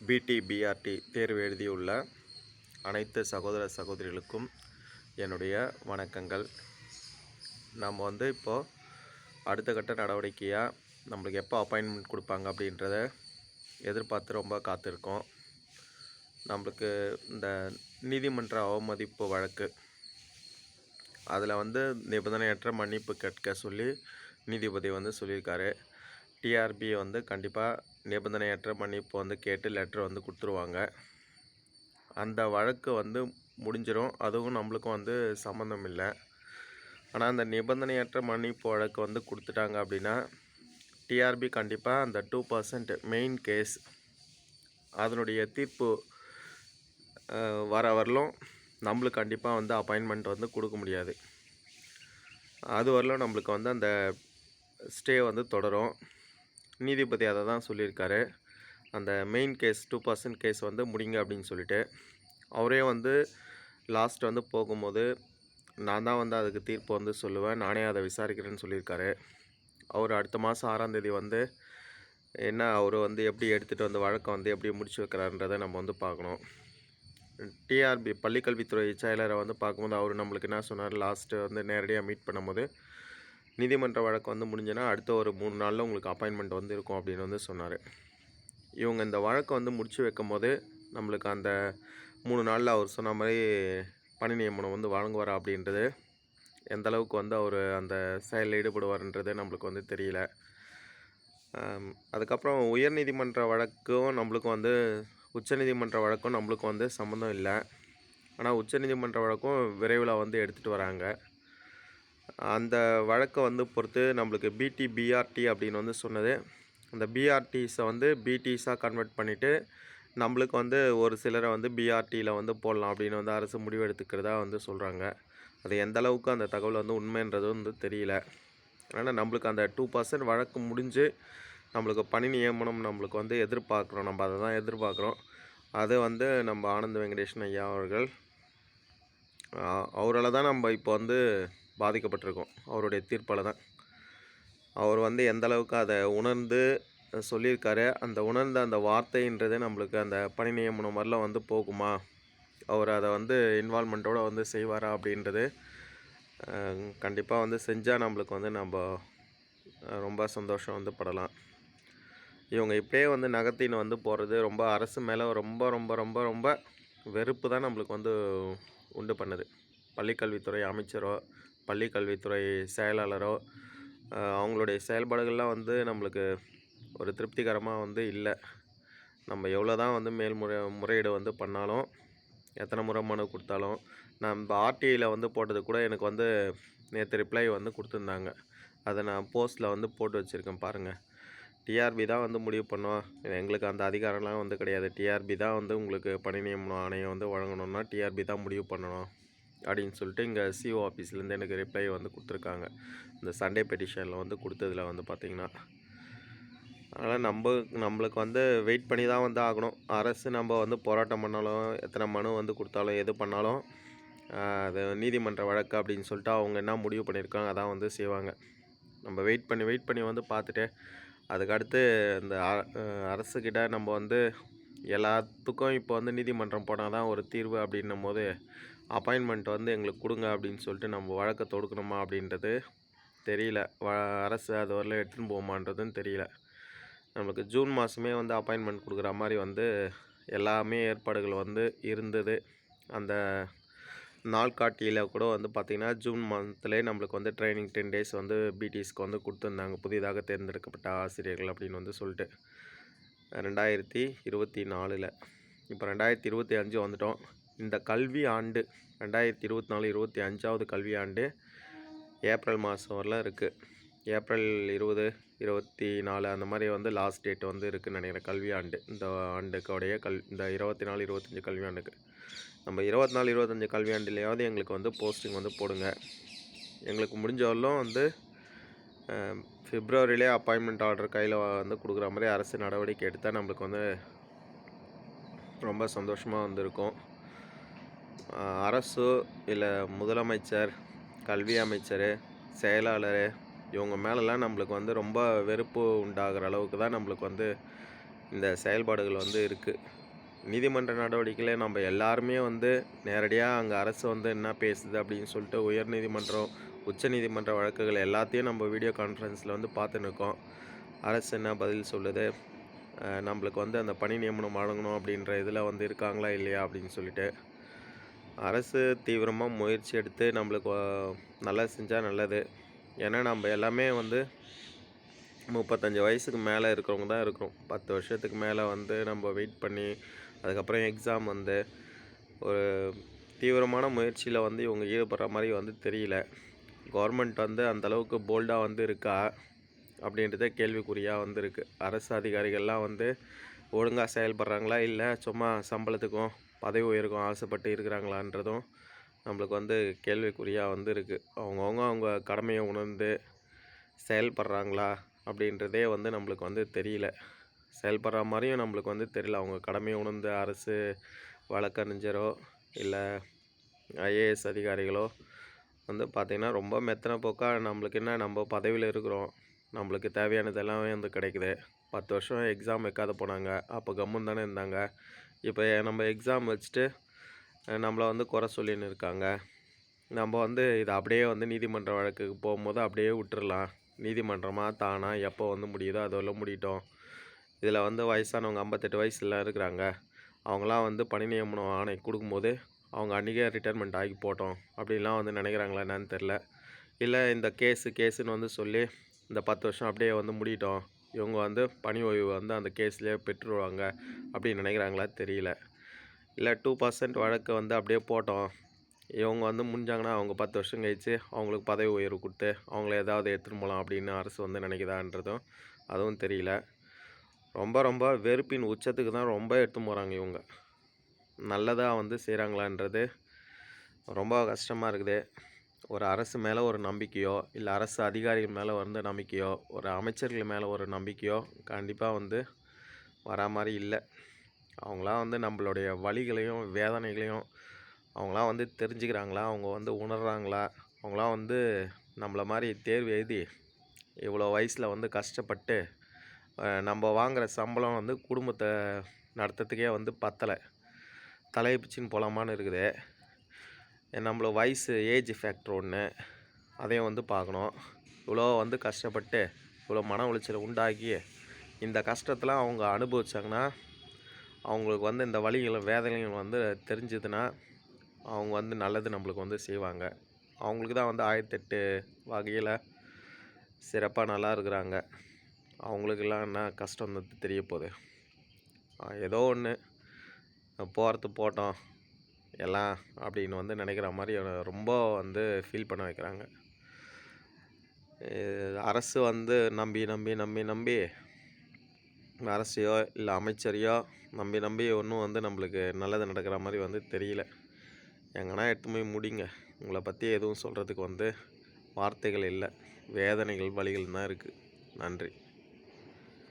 பிடி பிஆர்டி தேர்வு எழுதியுள்ள அனைத்து சகோதர சகோதரிகளுக்கும் என்னுடைய வணக்கங்கள். நம்ம வந்து இப்போது அடுத்த கட்ட நடவடிக்கையாக நம்மளுக்கு எப்போ அப்பாயின்மெண்ட் கொடுப்பாங்க அப்படின்றத எதிர்பார்த்து ரொம்ப காத்திருக்கோம். நம்மளுக்கு இந்த நீதிமன்ற அவமதிப்பு வழக்கு அதில் வந்து நிபந்தனையற்ற மன்னிப்பு கேட்க சொல்லி நீதிபதி வந்து சொல்லியிருக்காரு. டிஆர்பி வந்து கண்டிப்பாக நிபந்தனையற்ற மன்னிப்பு வந்து கேட்டு லெட்டர் வந்து கொடுத்துருவாங்க. அந்த வழக்கு வந்து முடிஞ்சிடும் அதுவும் நம்மளுக்கும் வந்து சம்மந்தம் இல்லை. ஆனால் அந்த நிபந்தனையற்ற மன்னிப்பு வழக்கு வந்து கொடுத்துட்டாங்க அப்படின்னா டிஆர்பி கண்டிப்பாக அந்த டூ பர்சன்ட் மெயின் கேஸ் அதனுடைய தீர்ப்பு வர வரலும் நம்மளுக்கு கண்டிப்பாக வந்து அப்பாயின்மெண்ட் வந்து கொடுக்க முடியாது. அது வரலும் நம்மளுக்கு வந்து அந்த ஸ்டே வந்து தொடரும். நீதிபதி அதை தான் சொல்லியிருக்காரு. அந்த main case two percent case வந்து முடிங்க அப்படின்னு சொல்லிட்டு. அவரே வந்து லாஸ்ட் வந்து போகும்போது நான் தான் வந்து அதுக்கு தீர்ப்பு வந்து சொல்லுவேன் நானே அதை விசாரிக்கிறேன்னு சொல்லியிருக்காரு. அவர் அடுத்த மாதம் ஆறாம் தேதி வந்து என்ன அவர் வந்து எப்படி எடுத்துகிட்டு வந்து வழக்கை வந்து எப்படி முடிச்சு வைக்கிறாருன்றதை நம்ம வந்து பார்க்கணும். டிஆர்பி பள்ளிக்கல்வித்துறை செயலரை வந்து பார்க்கும்போது அவர் நம்மளுக்கு என்ன சொன்னார்? லாஸ்ட்டு வந்து நேரடியாக மீட் பண்ணும்போது நீதிமன்ற வழக்கு வந்து முடிஞ்சுன்னா அடுத்த ஒரு மூணு நாளில் உங்களுக்கு அப்பாயின்மெண்ட் வந்து இருக்கும் அப்படின்னு வந்து சொன்னார். இவங்க இந்த வழக்கை வந்து முடிச்சு வைக்கும் போது நம்மளுக்கு அந்த மூணு நாளில் அவர் சொன்ன மாதிரி பணி நியமனம் வந்து வழங்குவார் அப்படின்றது எந்த அளவுக்கு வந்து அவர் அந்த செயலில் ஈடுபடுவார்ன்றது நம்மளுக்கு வந்து தெரியல. அதுக்கப்புறம் உயர்நீதிமன்ற வழக்கும் நம்மளுக்கும் வந்து உச்சநீதிமன்ற வழக்கும் நம்மளுக்கும் வந்து சம்மந்தம் இல்லை. ஆனால் உச்சநீதிமன்ற வழக்கும் விரைவில் வந்து எடுத்துகிட்டு வராங்க. அந்த வழக்கை வந்து பொறுத்து நம்மளுக்கு பிடி பிஆர்டி அப்படின்னு வந்து சொன்னது. அந்த பிஆர்டிஸை வந்து பிடிஸாக கன்வெர்ட் பண்ணிவிட்டு நம்மளுக்கு வந்து ஒரு சிலரை வந்து பிஆர்டியில் வந்து போடலாம் அப்படின்னு வந்து அரசு முடிவெடுத்துக்கிறதா வந்து சொல்கிறாங்க அது எந்த அளவுக்கு அந்த தகவல் வந்து உண்மைன்றது வந்து தெரியல. ஆனால் நம்மளுக்கு அந்த டூ பர்சன்ட் வழக்கு முடிஞ்சு நம்மளுக்கு பணி நியமனம் நம்மளுக்கு வந்து எதிர்பார்க்குறோம். நம்ம அதை தான் எதிர்பார்க்குறோம். அது வந்து நம்ம ஆனந்த வெங்கடேஷன் ஐயா அவர்கள் அவரால் தான் நம்ம இப்போ வந்து பாதிக்கப்பட்டிருக்கோம். அவருடைய தீர்ப்பால் தான். அவர் வந்து எந்த அளவுக்கு அதை உணர்ந்து சொல்லியிருக்காரு அந்த உணர்ந்த அந்த வார்த்தைன்றது நம்மளுக்கு அந்த பணி நியமனம் வரல வந்து போகுமா? அவர் அதை வந்து இன்வால்மெண்ட்டோடு வந்து செய்வாரா அப்படின்றது கண்டிப்பாக வந்து செஞ்சால் நம்மளுக்கு வந்து நம்ம ரொம்ப சந்தோஷம் வந்து படலாம். இவங்க இப்படியே வந்து நகர்த்தின்னு வந்து போகிறது ரொம்ப அரசு மேலே ரொம்ப ரொம்ப ரொம்ப ரொம்ப வெறுப்பு தான் நம்மளுக்கு வந்து உண்டு பண்ணுது. பள்ளிக்கல்வித்துறை அமைச்சரோ பள்ளிக்கல்வித்துறை செயலாளரோ அவங்களுடைய செயல்பாடுகள்லாம் வந்து நம்மளுக்கு ஒரு திருப்திகரமாக வந்து இல்லை. நம்ம எவ்வளோ தான் வந்து மேல்முறை முறையீடு வந்து பண்ணாலும் எத்தனை முறை மனு கொடுத்தாலும் நம்ம ஆர்டிஐயில் வந்து போட்டது கூட எனக்கு வந்து நேற்று ரிப்ளை வந்து கொடுத்துருந்தாங்க. அதை நான் போஸ்ட்டில் வந்து போட்டு வச்சுருக்கேன் பாருங்கள் டிஆர்பி தான் வந்து முடிவு பண்ணுவோம் எங்களுக்கு அந்த அதிகாரம்லாம் வந்து கிடையாது. டிஆர்பி தான் வந்து உங்களுக்கு பணி நியமனம் ஆணையம் வந்து வழங்கணும்னா டிஆர்பி தான் முடிவு பண்ணணும். அப்படின்னு சொல்லிட்டு இங்கே சிஓ ஆஃபீஸ்லேருந்து எனக்கு ரிப்ளை வந்து கொடுத்துருக்காங்க. இந்த சண்டே பெட்டிஷனில் வந்து கொடுத்ததில் வந்து பார்த்திங்கன்னா அதனால் நம்ம நம்மளுக்கு வந்து வெயிட் பண்ணி தான் வந்து ஆகணும். அரசு நம்ம வந்து போராட்டம் பண்ணாலும் எத்தனை மனு வந்து கொடுத்தாலும் எது பண்ணாலும் அது நீதிமன்ற வழக்கு அப்படின்னு சொல்லிட்டு அவங்க என்ன முடிவு பண்ணியிருக்காங்க அதான் வந்து செய்வாங்க. நம்ம வெயிட் பண்ணி வெயிட் பண்ணி வந்து பார்த்துட்டு அதுக்கடுத்து இந்த அரசுக்கிட்ட நம்ம வந்து எல்லாத்துக்கும் இப்போ வந்து நீதிமன்றம் போனால் தான் ஒரு தீர்வு அப்படின்னும் போது அப்பாயின்மெண்ட் வந்து எங்களுக்கு கொடுங்க அப்படின்னு சொல்லிட்டு நம்ம வழக்கை தொடுக்கணுமா அப்படின்றது தெரியல. வ அரசு அது வரல எடுத்துன்னு போகுமான்றதும் தெரியல. நம்மளுக்கு ஜூன் மாதமே வந்து அப்பாயின்மெண்ட் கொடுக்குற மாதிரி வந்து எல்லாமே ஏற்பாடுகள் வந்து இருந்தது. அந்த நாள்காட்டியில் கூட வந்து பார்த்திங்கன்னா ஜூன் மந்த்லேயே நம்மளுக்கு வந்து ட்ரைனிங் டென் டேஸ் வந்து பிடிஎஸ்க்கு வந்து கொடுத்துருந்தாங்க. புதிதாக தேர்ந்தெடுக்கப்பட்ட ஆசிரியர்கள் அப்படின்னு வந்து சொல்லிட்டு. ரெண்டாயிரத்தி இருபத்தி நாலில். இப்போ ரெண்டாயிரத்தி இருபத்தி அஞ்சு வந்துட்டோம். இந்த கல்வி ஆண்டு ரெண்டாயிரத்தி இருபத்தி நாலு இருபத்தி அஞ்சாவது கல்வி ஆண்டு ஏப்ரல் மாதம் வரலாம் இருக்குது ஏப்ரல் இருபது இருபத்தி நாலு அந்த மாதிரி வந்து லாஸ்ட் டேட் வந்து இருக்குதுன்னு நினைக்கிறேன். கல்வி ஆண்டு இந்த ஆண்டுக்குடைய கல் இந்த இருபத்தி நாலு இருபத்தஞ்சி கல்வி ஆண்டுக்கு நம்ம இருபத்தி நாலு இருபத்தஞ்சி கல்வி ஆண்டுலையாவது எங்களுக்கு வந்து போஸ்டிங் வந்து போடுங்க. எங்களுக்கு முடிஞ்ச வரலும் வந்து ஃபிப்ரவரியிலே அப்பாயின்மெண்ட் ஆர்டர் கையில் வந்து கொடுக்குற மாதிரி அரசு நடவடிக்கை எடுத்தால் நம்மளுக்கு வந்து ரொம்ப சந்தோஷமாக வந்திருக்கும். அரசோ இல்லை முதலமைச்சர் கல்வி அமைச்சர் செயலாளர் இவங்க மேலெலாம் நம்மளுக்கு வந்து ரொம்ப வெறுப்பு உண்டாகிற அளவுக்கு தான் நம்மளுக்கு வந்து இந்த செயல்பாடுகள் வந்து இருக்குது நீதிமன்ற நடவடிக்கையில நம்ம எல்லாருமே வந்து நேரடியாக அங்கே அரசு வந்து என்ன பேசுது அப்படின்னு சொல்லிட்டு உயர்நீதிமன்றம் உச்சநீதிமன்ற வழக்குகள் எல்லாத்தையும் நம்ம வீடியோ கான்ஃபரன்ஸில் வந்து பார்த்துன்னு இருக்கோம். அரசு என்ன பதில் சொல்லுது? நம்மளுக்கு வந்து அந்த பணி நியமனம் வழங்கணும் அப்படின்ற இதில் வந்து இருக்காங்களா இல்லையா அப்படின்னு சொல்லிட்டு. அரசு தீவிரமாக முயற்சி எடுத்து நம்மளுக்கு நல்லா செஞ்சால் நல்லது. ஏன்னா நம்ம எல்லாமே வந்து முப்பத்தஞ்சு வயசுக்கு மேலே இருக்கிறவங்க தான் இருக்கிறோம். பத்து வருஷத்துக்கு மேலே வந்து நம்ம வெயிட் பண்ணி அதுக்கப்புறம் எக்ஸாம் வந்து ஒரு தீவிரமான முயற்சியில் வந்து இவங்க ஈடுபடுற மாதிரி வந்து தெரியல. கவர்மெண்ட் வந்து அந்த அளவுக்கு போல்டாக வந்து இருக்கா? அப்படின்றத கேள்விக்குறியாக வந்து இருக்குது அரசு அதிகாரிகள்லாம் வந்து ஒழுங்காக செயல்படுறாங்களா? இல்லை சும்மா சம்பளத்துக்கும் பதவி உயர்க்கும் ஆசைப்பட்டு இருக்கிறாங்களான்றதும் நம்மளுக்கு வந்து கேள்விக்குறியாக வந்து இருக்குது அவங்கவுங்க அவங்க கடமையை உணர்ந்து செயல்படுறாங்களா அப்படின்றதே வந்து நம்மளுக்கு வந்து தெரியல. செயல்படுற மாதிரியும் நம்மளுக்கு வந்து தெரியல. அவங்க கடமையை உணர்ந்து அரசு வழக்கறிஞரோ இல்லை ஐஏஎஸ் அதிகாரிகளோ வந்து பார்த்திங்கன்னா ரொம்ப மெத்தனை போக்காக நம்மளுக்கு என்ன நம்ம பதவியில் இருக்கிறோம். நம்மளுக்கு தேவையானது எல்லாமே வந்து கிடைக்குது. பத்து வருஷம் எக்ஸாம் வைக்காத போனாங்க. அப்போ கம்முன்னு தானே இருந்தாங்க. இப்போ நம்ம எக்ஸாம் வச்சுட்டு நம்மளை வந்து குறை சொல்லின்னு இருக்காங்க. நம்ம வந்து இதை அப்படியே வந்து நீதிமன்ற வழக்குக்கு போகும்போது அப்படியே விட்டுறலாம். நீதிமன்றமாக தானா எப்போ வந்து முடியுதோ அதெல்லாம் முடியட்டும் இதில் வந்து வயசானவங்க ஐம்பத்தெட்டு வயசுலாம் இருக்கிறாங்க. அவங்களாம் வந்து பணி நியமனம் ஆணை கொடுக்கும்போது அவங்க அன்றைக்கே ரிட்டைர்மெண்ட் ஆகி போட்டோம். அப்படின்லாம் வந்து நினைக்கிறாங்களா என்னன்னு தெரில இல்லை இந்த கேஸு கேஸுன்னு வந்து சொல்லி இந்த பத்து வருஷம் அப்படியே வந்து முடியட்டும் இவங்க வந்து பணி ஓய்வு வந்து அந்த கேஸ்லேயே பெற்றுருவாங்க அப்படின்னு நினைக்கிறாங்களா தெரியல. இல்லை டூ பர்சன்ட் வழக்கு வந்து அப்படியே போட்டோம். இவங்க வந்து முடிஞ்சாங்கன்னா அவங்க பத்து வருஷம் கழிச்சு அவங்களுக்கு பதவி உயர்வு கொடுத்து அவங்கள ஏதாவது எடுத்துகிட்டு போகலாம் அப்படின்னு அரசு வந்து நினைக்குதான்றதும் அதுவும் தெரியல. ரொம்ப ரொம்ப வெறுப்பின் உச்சத்துக்கு தான் ரொம்ப எடுத்து போகிறாங்க இவங்க. நல்லதாக வந்து செய்கிறாங்களான்றது ரொம்ப கஷ்டமாக இருக்குது. ஒரு அரசு மேலே ஒரு நம்பிக்கையோ இல்லை அரசு அதிகாரிகள் மேலே வந்து நம்பிக்கையோ ஒரு அமைச்சர்கள் மேலே ஒரு நம்பிக்கையோ கண்டிப்பாக வந்து வரா மாதிரி இல்லை. அவங்களாம் வந்து நம்மளுடைய வழிகளையும் வேதனைகளையும் அவங்களாம் வந்து தெரிஞ்சுக்கிறாங்களா? அவங்க வந்து உணர்கிறாங்களா அவங்களாம் வந்து நம்மளை மாதிரி தேர்வு எழுதி இவ்வளோ வயசில் வந்து கஷ்டப்பட்டு நம்ம வாங்குகிற சம்பளம் வந்து குடும்பத்தை நடத்துறதுக்கே வந்து பத்தலை. தலையை பிச்சின்னு போகலாமான்னு இருக்குது. நம்மள வயசு ஏஜ் ஃபேக்டர் ஒன்று அதையும் வந்து பார்க்கணும். இவ்வளோ வந்து கஷ்டப்பட்டு இவ்வளோ மன உளைச்சலை உண்டாக்கி இந்த கஷ்டத்தெலாம் அவங்க அனுபவிச்சாங்கன்னா அவங்களுக்கு வந்து இந்த வழிகளும் வேதனைகள் வந்து தெரிஞ்சதுன்னா அவங்க வந்து நல்லது நம்மளுக்கு வந்து செய்வாங்க. அவங்களுக்கு தான் வந்து ஆயிரத்தெட்டு வகையில் சிறப்பாக நல்லா இருக்கிறாங்க. அவங்களுக்கெல்லாம் என்ன கஷ்டம் வந்து தெரிய போகுது. ஏதோ ஒன்று போகிறது போட்டோம். எல்லாம் அப்படின்னு வந்து நினைக்கிற மாதிரி ரொம்ப வந்து ஃபீல் பண்ண வைக்கிறாங்க. அரசு வந்து நம்பி நம்பி நம்பி நம்பி அரசையோ இல்லை அமைச்சரையோ நம்பி நம்பி ஒன்றும் வந்து நம்மளுக்கு நல்லது நடக்கிற மாதிரி வந்து தெரியல. எங்கன்னா எடுத்து போய் முடிங்க. உங்களை பற்றி எதுவும் சொல்கிறதுக்கு வந்து வார்த்தைகள் இல்லை. வேதனைகள் வழிகள் தான் இருக்குது நன்றி.